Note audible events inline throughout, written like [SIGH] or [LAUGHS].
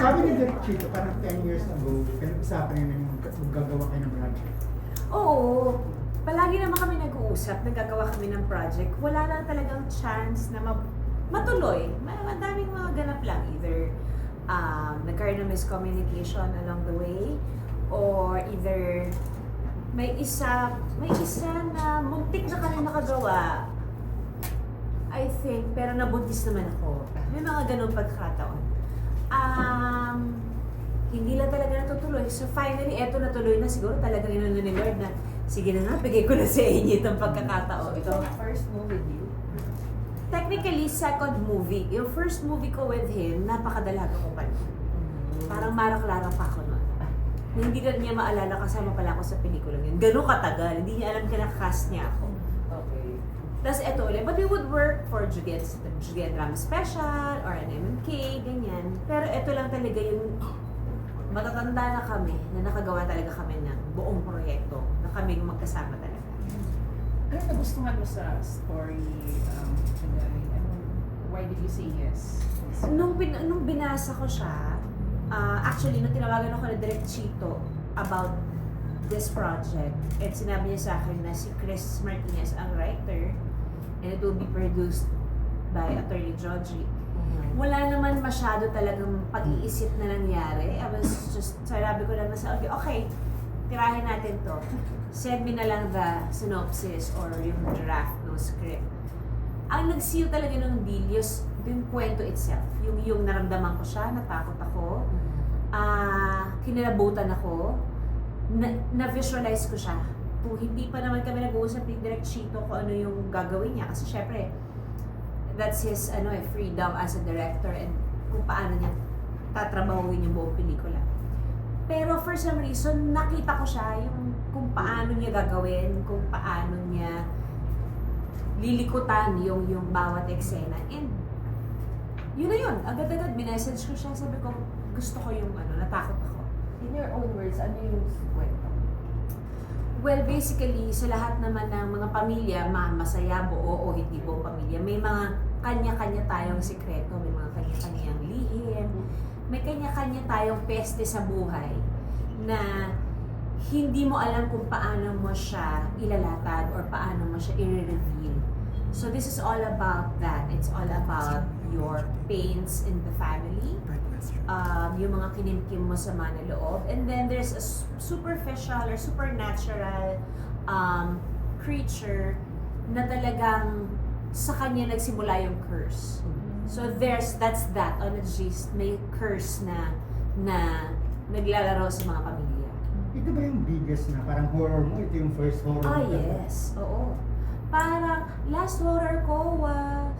Sabi ni Direk Chito, parang 10 years ago, pinag-usapan nyo na yung gagawa kayo ng project. Oo. Palagi naman kami nag-uusap, nagagawa kami ng project. Wala lang talagang chance na ma- matuloy. Ma- Madaming mga ganap lang. Either um, nagkaroon ng miscommunication along the way or either may isa may isa na muntik na kami makagawa I think, pero nabuntis naman ako. May mga ganun pagkakataon. Um, hindi lang talaga natutuloy. So finally, eto natuloy na siguro talagang inano ni Lord na sige na nga, bigay ko na sa inyo itong pagkakataon. So, ito ang first move with you. Technically, second movie. Yung first movie ko with him, napakadalaga ko pa nun. Parang maraklara pa ako nun. Na hindi ka niya maalala kasama pala ako sa pelikulang yun. Ganun katagal. Hindi niya alam kinakast niya ako. Tapos eto ulit, but we would work for Jugen, Jugen Drama Special or an MMK, ganyan. Pero eto lang talaga yung matatanda na kami na nakagawa talaga kami ng buong proyekto na kaming magkasama talaga. Ano nagustuhan mo sa story, um? Ano, why did you say yes? Nung, bin, nung binasa ko siya, ah, actually, nung tinawagan ako ni Direk Chito about this project, and sinabi niya sa akin na si Chris Martinez ang writer, and it will be produced by Attorney Georgie. wala naman masyado talagang pag-iisip na nangyari. I was just, sabi ko lang na sa audio, okay, tirahin natin to. Send me na lang the synopsis or yung draft ng script. Ang nag-seal talaga ng deal, yung, yung kwento itself. Yung, yung naramdaman ko siya, natakot ako, ah kinilabutan ako, na, na-visualize ko siya. Kung hindi pa naman kami nag-uusap ni Direct Chito kung ano yung gagawin niya. Kasi syempre, that's his ano eh, freedom as a director and kung paano niya tatrabahuin yung buong pelikula. Pero for some reason, nakita ko siya yung kung paano niya gagawin, kung paano niya lilikutan yung yung bawat eksena. And yun na yun. Agad-agad, minessage ko siya. Sabi ko, gusto ko yung ano, natakot ako. In your own words, ano yung kwento? Well, basically, sa lahat naman ng mga pamilya, ma masaya, buo o hindi buo pamilya, may mga kanya-kanya tayong sikreto, may mga kanya-kanyang lihim, may kanya-kanya tayong peste sa buhay na hindi mo alam kung paano mo siya ilalatag or paano mo siya i-reveal. So this is all about that. It's all about your pains in the family, um, yung mga kinimkim mo sa mana loob. And then there's a superficial or supernatural um, creature na talagang sa kanya nagsimula yung curse. So there's that's that on a gist may curse na na naglalaro sa mga pamilya. Ito ba yung biggest na parang horror mo? Ito yung first horror Ah, yes. Oo. Parang last horror ko was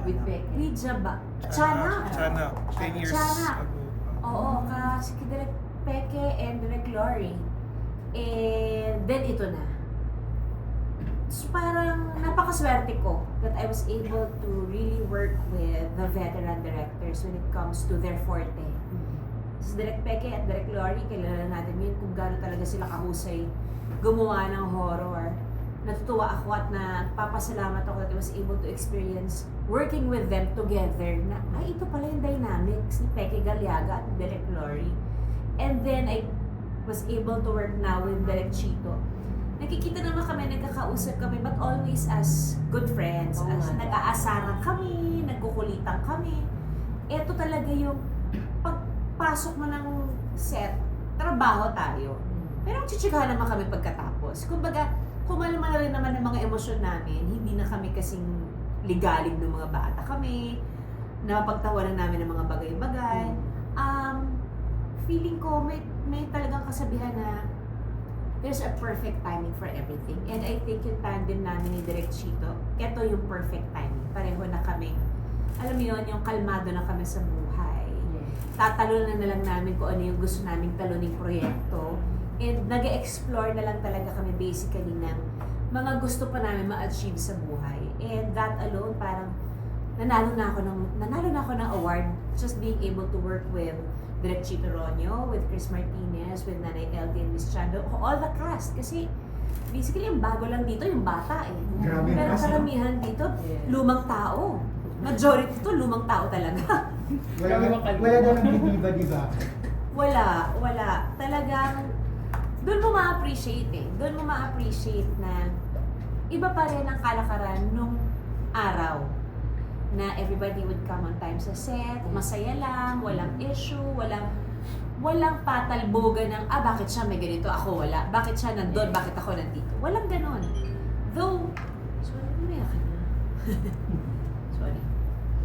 With Becky? Ouija ba? Chana. Chana. 10 years Chana. ago. Oo, kasi Direk Peke and Direk Glory. And then ito na. So parang napakaswerte ko that I was able to really work with the veteran directors when it comes to their forte. Si Direk Peke at Direk Glory, kilala natin yun kung gaano talaga sila kahusay gumawa ng horror. Natutuwa ako at napapasalamat ako that I was able to experience working with them together na, ay, ito pala yung dynamics ni Peke Galiaga at Direk Glory. And then I was able to work now with Direk Chito. Nakikita naman kami, nagkakausap kami, but always as good friends. Oo as nag-aasaran kami, nagkukulitan kami. Ito talaga yung pagpasok mo ng set, trabaho tayo. Pero chichikahan naman kami pagkatapos. Kumbaga, kumalma na rin naman ang mga emosyon namin. Hindi na kami kasing ligalig ng mga bata kami. Napagtawanan namin ng mga bagay-bagay. Um, feeling ko may, may talagang kasabihan na there's a perfect timing for everything. And I think yung tandem namin ni Direk Chito, eto yung perfect timing. Pareho na kami. Alam mo yun, yung kalmado na kami sa buhay tatalunan na lang namin kung ano yung gusto naming taluning proyekto. Nag explore na lang talaga kami basically ng mga gusto pa namin ma-achieve sa buhay. And that alone, parang nanalo na ako ng, nanalo na ako ng award just being able to work with Direk Chito Ronyo, with Chris Martinez, with Nanay LD and Miss Chando, all the cast. Kasi basically yung bago lang dito, yung bata eh. Grabe Pero karamihan dito, lumang tao. Majority to lumang tao talaga. Wala, wala na ng diba, di ba? Wala, wala. Talagang, doon mo ma-appreciate eh. Doon mo ma-appreciate na iba pa rin ang kalakaran nung araw na everybody would come on time sa set, masaya lang, walang issue, walang walang patalbogan ng, ah, bakit siya may ganito, ako wala. Bakit siya nandun, bakit ako nandito. Walang ganon. Though, sorry, umiyak ka na. [LAUGHS] sorry.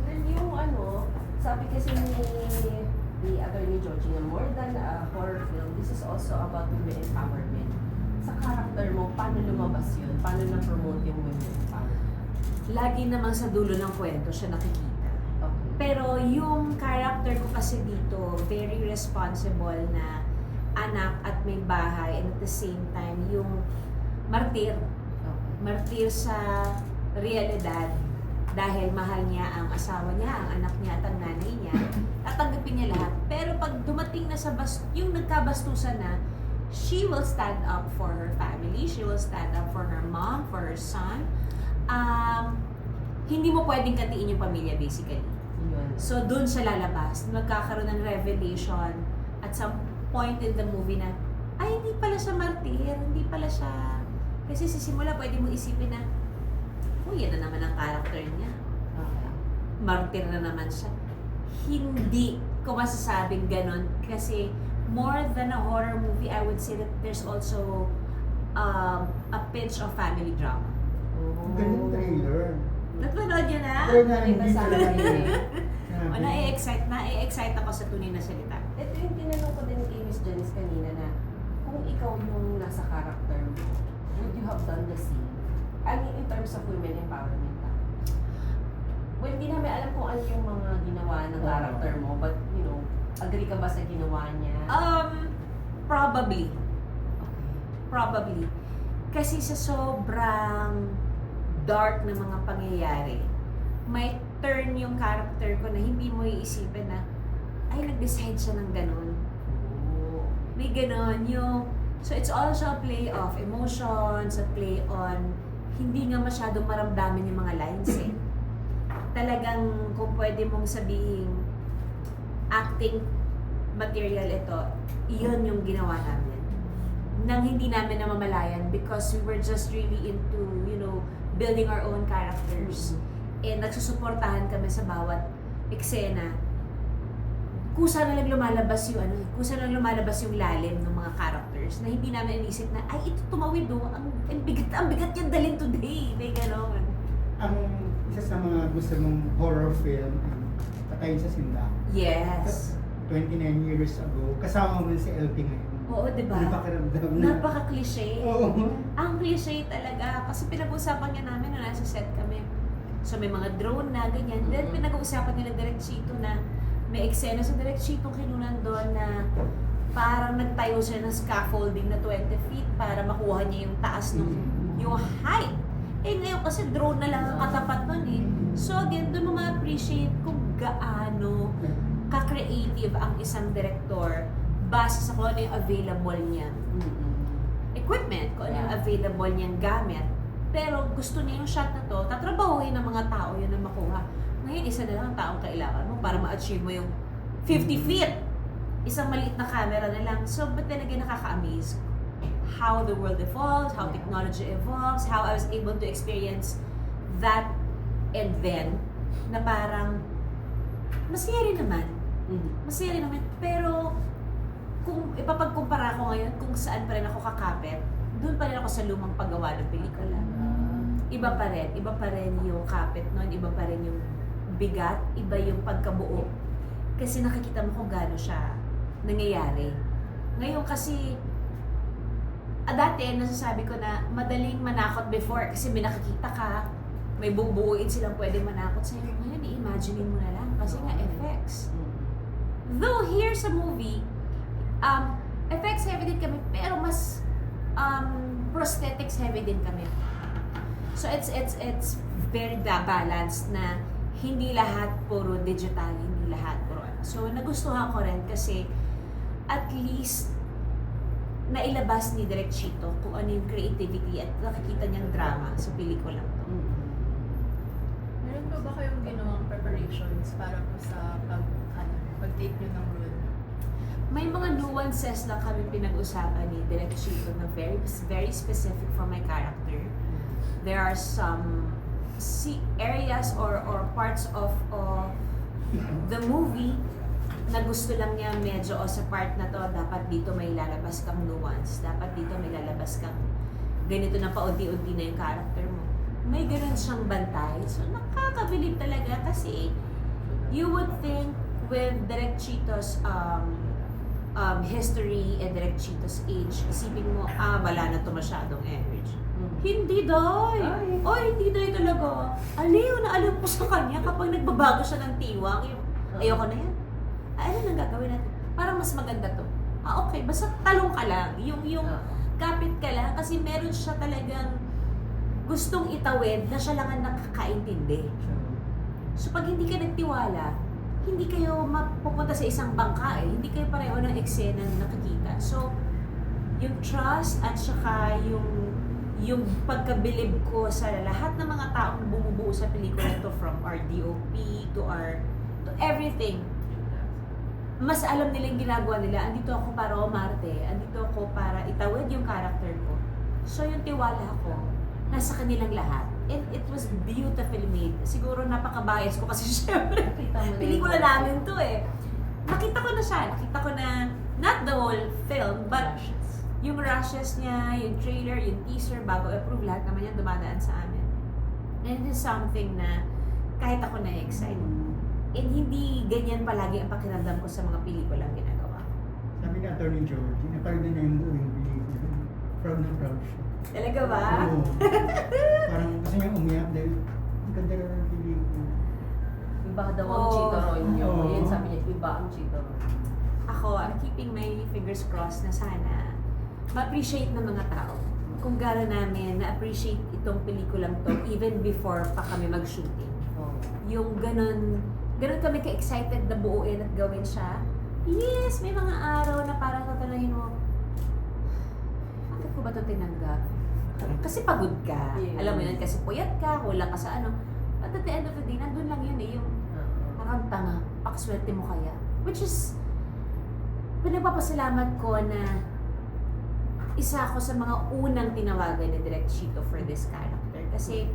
Well, yung ano, sabi kasi ni ni Attorney Georgie na more than a horror film, this is also about women empowerment. Sa character mo, paano lumabas yun? Paano na-promote yung women empowerment? Lagi naman sa dulo ng kwento siya nakikita. Okay. Pero yung character ko kasi dito, very responsible na anak at may bahay and at the same time yung martir. Okay. Martir sa realidad dahil mahal niya ang asawa niya, ang anak niya at ang nanay niya. Tatanggapin niya lahat. Pero pag dumating na sa bas yung nagkabastusan na, she will stand up for her family, she will stand up for her mom, for her son. Um, hindi mo pwedeng katiin yung pamilya basically. So, doon siya lalabas. Magkakaroon ng revelation at some point in the movie na, ay, hindi pala siya martir, hindi pala siya... Kasi sa simula, pwede mo isipin na, oh, yan na naman ang character niya. Martir na naman siya. Hindi ko masasabing ganon kasi more than a horror movie, I would say that there's also um, a pinch of family drama. Oh. Galing trailer. Napanood niyo na? Trailer na Nakita hindi sa yun. O, na-excite, na-excite ako sa tunay na salita. Ito yung tinanong ko din kay Miss Janice kanina na kung ikaw yung nasa character mo, would you have done the same? I mean, in terms of women empowerment. Well, hindi namin alam kung ano yung mga ginawa ng character mo, but you know, agree ka ba sa ginawa niya? Um, probably. okay. Probably. Kasi sa sobrang dark na mga pangyayari, may turn yung character ko na hindi mo iisipin na, ay, nag-decide siya ng ganun. Oh. May ganun yung, so it's also a play of emotions, a play on, hindi nga masyadong maramdaman yung mga lines eh. Talagang kung pwede mong sabihin, acting material ito, iyon yung ginawa namin. Nang hindi namin namamalayan because we were just really into, you know, building our own characters. And nagsusuportahan kami sa bawat eksena. Kusa na lang lumalabas yung ano, kusa na lumalabas yung lalim ng mga characters na hindi namin inisip na, ay, ito tumawid do, ang, ang bigat, ang bigat yung dalhin today. May ganon. Ang isa sa mga gusto mong horror film, Patayin sa Sinda. Yes. 29 years ago, kasama mo si LP ngayon. Oo, di ba? Pakiramdam na? Napaka-cliche. Oo. Ang cliche talaga. Kasi pinag-usapan niya namin nung nasa set kami. So may mga drone na, ganyan. Then Mhm. pinag-uusapan nila Direct Chito na may eksena sa Direct Chito kinunan doon na parang nagtayo siya ng scaffolding na 20 feet para makuha niya yung taas ng yung height. Eh ngayon kasi drone na lang ang katapat nun eh. So again, doon mo ma-appreciate kung gaano ka-creative ang isang director base sa kung ano yung available niya Mm-mm. equipment, kung ano yung available niyang gamit. Pero gusto niya yung shot na to, tatrabahuhin ng mga tao yun na makuha. Ngayon, isa na lang ang taong kailangan mo para ma-achieve mo yung 50 feet. Isang maliit na camera na lang. So, but then again, nakaka-amaze how the world evolves, how technology evolves, how I was able to experience that and then, na parang, masaya rin naman. Mhm. Masaya rin naman. Pero, kung ipapagkumpara ko ngayon kung saan pa rin ako kakapit, doon pa rin ako sa lumang paggawa ng pelikula. Iba pa rin. Iba pa rin yung kapit nun. Iba pa rin yung bigat. Iba yung pagkabuo. Kasi nakikita mo kung gaano siya nangyayari. Ngayon kasi, ah, dati nasasabi ko na madaling manakot before kasi may nakikita ka, may bubuuin silang pwede manakot sa'yo. Ngayon, i-imaginein mo na lang kasi nga effects. Though here sa movie, um, effects heavy din kami, pero mas um, prosthetics heavy din kami. So it's it's it's very ba- balanced na hindi lahat puro digital, hindi lahat puro ano. So nagustuhan ko rin kasi at least nailabas ni Direk Chito kung ano yung creativity at nakikita niyang drama sa pelikula to. Mm. Meron pa ba kayong ginawang preparations para po sa pag take nyo ng role? May mga nuances na kami pinag-usapan ni Direk Chico na very, very specific for my character. There are some areas or, or parts of, of the movie na gusto lang niya medyo o sa part na to dapat dito may lalabas kang nuance dapat dito may lalabas kang ganito na paunti-unti na yung character mo may ganun siyang bantay so nakakabilib talaga kasi you would think with Direct Cheeto's um, um, history and Direct Cheeto's age isipin mo ah wala na to masyadong energy hindi doy. Ay. Hindi doy talaga. Aliw na aliw po sa kanya kapag nagbabago siya ng tiwang. Yung, ayoko na yan. Ano nang gagawin natin? Para mas maganda to. Ah, okay. Basta talong ka lang. Yung, yung kapit ka lang. Kasi meron siya talagang gustong itawid na siya lang ang nakakaintindi. So pag hindi ka nagtiwala, hindi kayo mapupunta sa isang bangka eh. Hindi kayo pareho ng eksena na nakikita. So, yung trust at saka yung yung pagkabilib ko sa lahat ng mga taong bumubuo sa pelikula to from our DOP to our to everything mas alam nila yung ginagawa nila. Andito ako para umarte. Andito ako para itawid yung character ko. So yung tiwala ko nasa kanilang lahat. And it was beautifully made. Siguro napaka-bias ko kasi [LAUGHS] syempre pelikula namin to eh. Nakita ko na siya. Nakita ko na not the whole film but yung rushes niya, yung trailer, yung teaser, bago i-approve, lahat naman yan dumadaan sa amin. And it is something na kahit ako na-excite. And hindi ganyan palagi ang pakiramdam ko sa mga pelikulang ginagawa. ko. Sabi ni Atty. George, napagod niya yung buong pelikula. Proud na proud siya. Talaga ba? Oo. [LAUGHS] Parang gusto niya umiyak dahil ang ganda na ng pelikula. Iba daw ang Oo. chitaron nyo. Oo. Yun sabi niya, iba ang chitaron. Ako, I'm keeping my fingers crossed na sana ma-appreciate ng mga tao kung gano'n namin na-appreciate itong pelikulang to even before pa kami mag-shooting. Oo. yung ganun, ganun kami ka-excited na buuin at gawin siya. Yes, may mga araw na parang tatanungin mo, bakit ko ba ito tinanggap? [LAUGHS] Kasi pagod ka. Yes. Alam mo yun, kasi puyat ka, kulang ka sa ano. But at the end of the day, nandun lang yun eh, yung parang tanga, pakaswerte mo kaya. Which is, pinagpapasalamat ko na isa ako sa mga unang tinawagan ni Direct Chito for this character. Kasi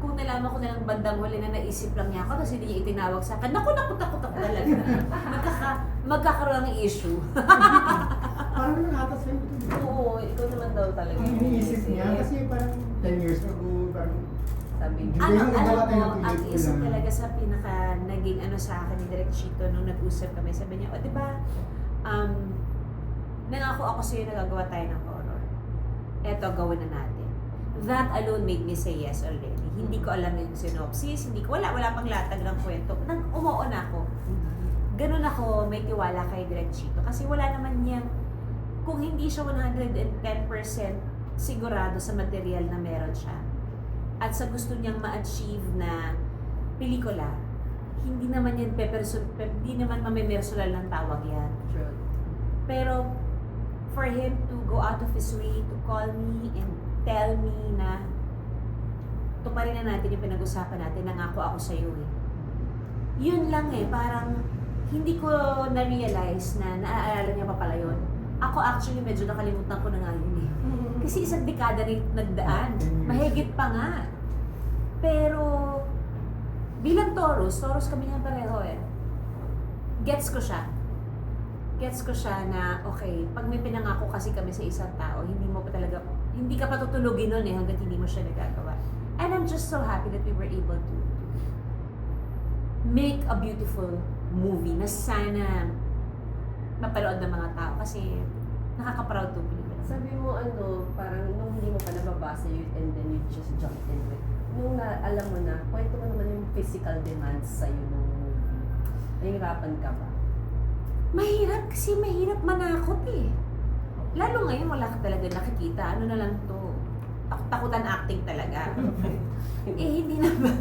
kung nalaman ko na lang bandang huli na naisip lang niya ako, tapos hindi niya itinawag sa akin, naku, naku, takot ako talaga. [LAUGHS] Magkaka, magkakaroon ng issue. [LAUGHS] Parang nakata sa'yo. Oo, ikaw naman daw talaga. Ang iniisip niya kasi parang 10 years ago, parang Sabi niya. Ano, yung alam mo, ng ang isa talaga sa pinaka naging ano sa akin ni Direct Chito nung nag-usap kami, sabi niya, o di ba, um, nangako ako sa'yo na gagawa tayo ng horror. Eto, gawin na natin. That alone made me say yes already. Hindi ko alam yung synopsis, hindi ko, wala, wala pang latag ng kwento. Nang umuo na ako. Ganun ako, may tiwala kay Direct Chito. Kasi wala naman niyang, kung hindi siya 110% sigurado sa material na meron siya, at sa gusto niyang ma-achieve na pelikula, hindi naman yan peperson, pe, hindi naman mamimersonal ng tawag yan. True. Pero, for him to go out of his way to call me and tell me na tuparin na natin yung pinag-usapan natin, nangako ako sa iyo eh. Yun lang eh, parang hindi ko na-realize na naaalala niya pa pala yun. Ako actually medyo nakalimutan ko na nga yun eh. Kasi isang dekada rin nagdaan. Mahigit pa nga. Pero, bilang Taurus, Taurus kami niya pareho eh. Gets ko siya. Gets ko siya na, okay, pag may pinangako kasi kami sa isang tao, hindi mo pa talaga, hindi ka patutulugin nun eh hanggat hindi mo siya nagagawa. And I'm just so happy that we were able to make a beautiful movie na sana mapanood ng mga tao kasi nakaka-proud to believe. Sabi mo ano, parang nung hindi mo pa nababasa yun and then you just jumped in with. Nung na, alam mo na, kwento mo naman yung physical demands sa'yo nung movie. Nahihirapan ka ba? Mahirap kasi mahirap manakot eh. Lalo ngayon wala ka talaga nakikita. Ano na lang to? Tak- takutan acting talaga. [LAUGHS] eh hindi naman.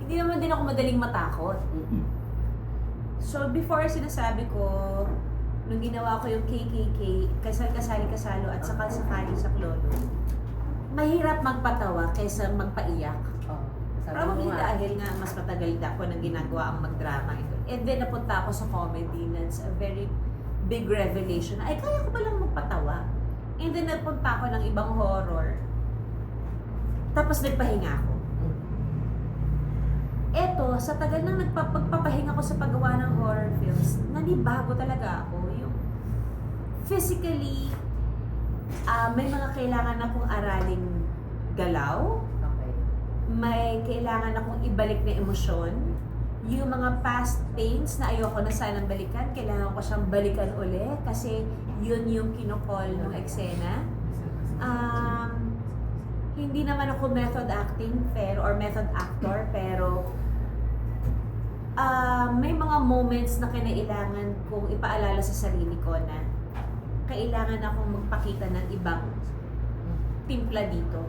hindi naman din ako madaling matakot. So before sinasabi ko, nung ginawa ko yung KKK, kasal kasali kasalo at sakal sakali sa klolo, mahirap magpatawa kaysa magpaiyak. Oh, mo Probably nga. dahil nga mas matagal na ako nang ginagawa ang magdrama ito. And then napunta ako sa comedy. That's a very big revelation. Ay, kaya ko ba lang magpatawa? And then napunta ako ng ibang horror. Tapos nagpahinga ako. Eto, sa tagal nang nagpapagpapahinga ko sa paggawa ng horror films, nanibago talaga ako. Yung physically, ah, may mga kailangan akong araling galaw, Okay. may kailangan akong ibalik na emosyon. Yung mga past pains na ayoko na sanang balikan, kailangan ko siyang balikan uli kasi yun yung kinokol ng eksena. Um, hindi naman ako method acting pero or method actor pero ah, may mga moments na kinailangan kong ipaalala sa sarili ko na kailangan akong magpakita ng ibang timpla dito.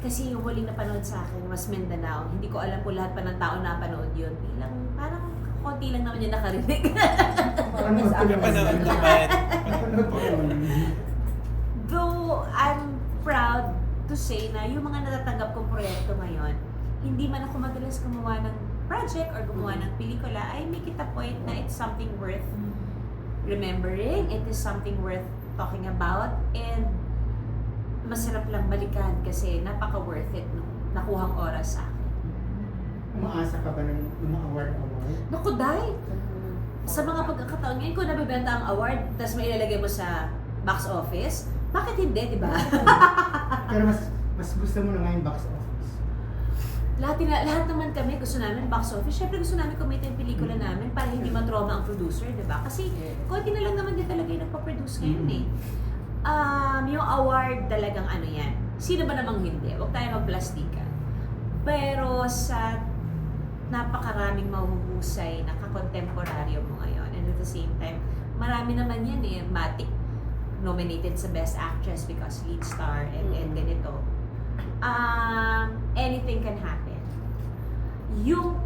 Kasi yung huling napanood sa akin was Mindanao. Hindi ko alam kung lahat pa ng tao napanood yun. Bilang parang konti lang naman yung nakarinig. Parang. Napanood ko yun. Though I'm proud to say na yung mga natatanggap kong proyekto ngayon, hindi man ako madalas gumawa ng project or gumawa ng pelikula, I make it a point na it's something worth remembering, it is something worth talking about, and masarap lang balikan kasi napaka-worth it nung nakuhang oras sa akin. Umaasa ka ba ng mga award-award? Naku, Day! Sa mga pagkakataon ngayon, kung nabibenta ang award, tapos may ilalagay mo sa box office, bakit hindi, di ba? [LAUGHS] Pero mas mas gusto mo na ngayon box office. lahat, na, lahat naman kami gusto namin box office. Siyempre gusto namin kumita yung pelikula Mm. namin para hindi matroma ang producer, di ba? Kasi konti na lang naman din talaga yung nagpa-produce ngayon Mm. eh. Um, yung award talagang ano yan. Sino ba namang hindi? Huwag tayo magplastika. Pero sa napakaraming mahuhusay na kakontemporaryo mo ngayon and at the same time, marami naman yan eh. Matik nominated sa Best Actress because lead star and, and Mm. ganito. Um, anything can happen. Yung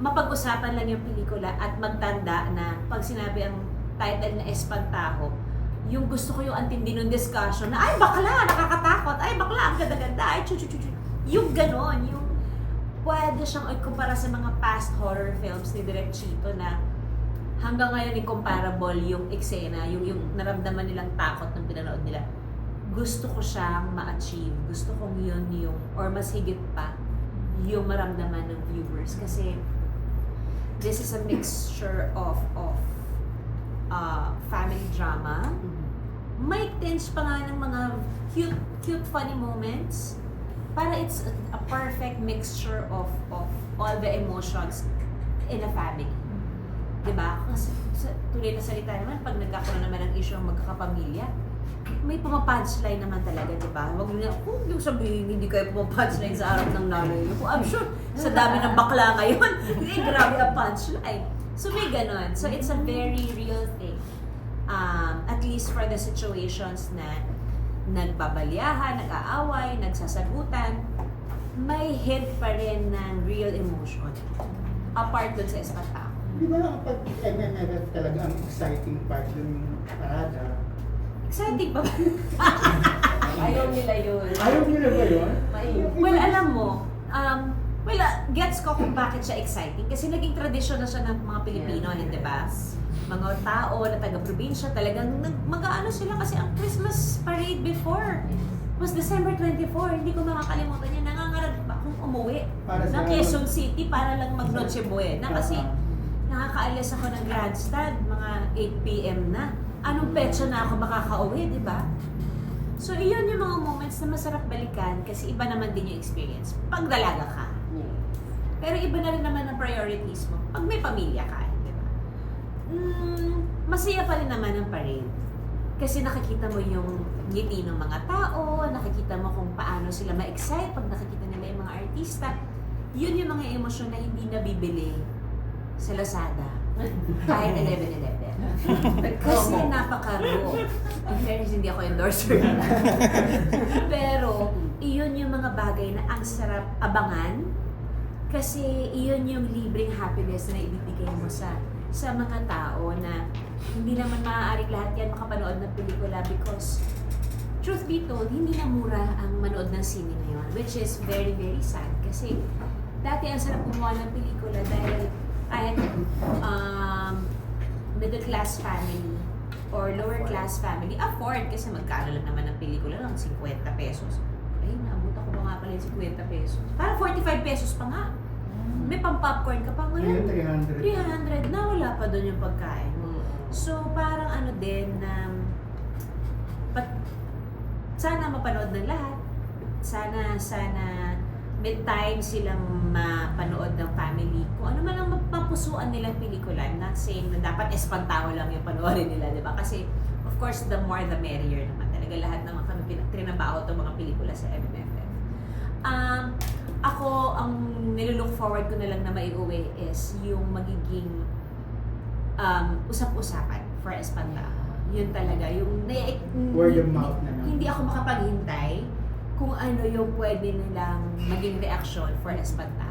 mapag-usapan lang yung pelikula at magtanda na pag sinabi ang title na Espantaho, yung gusto ko yung antindi ng discussion na, ay bakla, nakakatakot, ay bakla, ang ganda-ganda, ay chu chu chu chu. Yung ganon, yung pwede siyang ikumpara sa mga past horror films ni Direk Chito na hanggang ngayon incomparable yung eksena, yung, yung naramdaman nilang takot ng pinanood nila. Gusto ko siyang ma-achieve. Gusto kong yun yung, or mas higit pa, yung maramdaman ng viewers. Kasi this is a mixture of of uh, family drama. May tinge pa nga ng mga cute, cute funny moments. Para it's a, perfect mixture of of all the emotions in a family. Diba? Kasi sa tuloy na salita naman, pag nagkakaroon naman ng issue ang magkakapamilya, may pumapunchline naman talaga, di ba? Huwag niyo, kung yung sabihin, hindi kayo pumapunchline sa harap ng nanay niyo. I'm sure, sa dami ng bakla ngayon, [LAUGHS] hindi, grabe ang punchline. So may ganon. So it's a very real thing. Um, at least for the situations na nagbabalyahan, nag-aaway, nagsasagutan, may hint pa rin ng real emotion. Apart dun sa espantako. Di ba lang pag MMFF talaga ang exciting part dun yung parada? Exciting ba? [LAUGHS] Ayaw nila yun. Ayaw nila ba yun? Well, alam mo, um, well, uh, gets ko kung bakit siya exciting. Kasi naging tradisyon na siya ng mga Pilipino, Yes. hindi ba? Mga tao na taga-probinsya talagang mag-ano sila kasi ang Christmas parade before was December 24. Hindi ko makakalimutan yan. Nangangarap pa akong umuwi Para ng sa- Quezon City para lang mag Noche Buena. Kasi nakakaalis ako ng Grandstand, mga 8pm na. Anong petsa na ako makakauwi, di ba? So, iyon yung mga moments na masarap balikan kasi iba naman din yung experience. Pag dalaga ka. Pero iba na rin naman ang priorities mo pag may pamilya ka? Mm, masaya pa rin naman ang parade. Kasi nakikita mo yung ngiti ng mga tao, nakikita mo kung paano sila ma-excite pag nakikita nila yung mga artista. Yun yung mga emosyon na hindi nabibili sa Lazada. Kahit [LAUGHS] 11-11. Kasi napaka-raw. In fairness, hindi ako endorser. [LAUGHS] Pero, iyon yung mga bagay na ang sarap abangan kasi iyon yung libreng happiness na ibibigay mo sa sa mga tao na hindi naman maaari lahat yan makapanood ng pelikula because truth be told, hindi na mura ang manood ng sine ngayon which is very very sad kasi dati ang sarap gumawa ng pelikula dahil kahit um, middle class family or lower class family, afford kasi magkano lang naman ang pelikula lang, 50 pesos. Ay, naabot ako pa nga pala yung 50 pesos. Parang 45 pesos pa nga. May pang-popcorn ka pa Ngayon, ngayon. 300. 300 na wala pa doon yung pagkain. Mm. So, parang ano din, um, pat, sana mapanood ng lahat. Sana, sana may time silang mapanood ng family. Kung ano man ang mapusuan nilang pelikula. I'm not saying na dapat espantaho lang yung panoorin nila, di ba? Kasi, of course, the more the merrier naman. Talaga lahat naman kami pinagtrinabaho itong mga pelikula sa MMFF. Um, ako, ang nilulook forward ko na lang na maiuwi is yung magiging um, usap-usapan for Espantaho. Yun talaga. Yung na- Word of mouth na lang. Hindi ako makapaghintay kung ano yung pwede nilang maging reaction for Espantaho.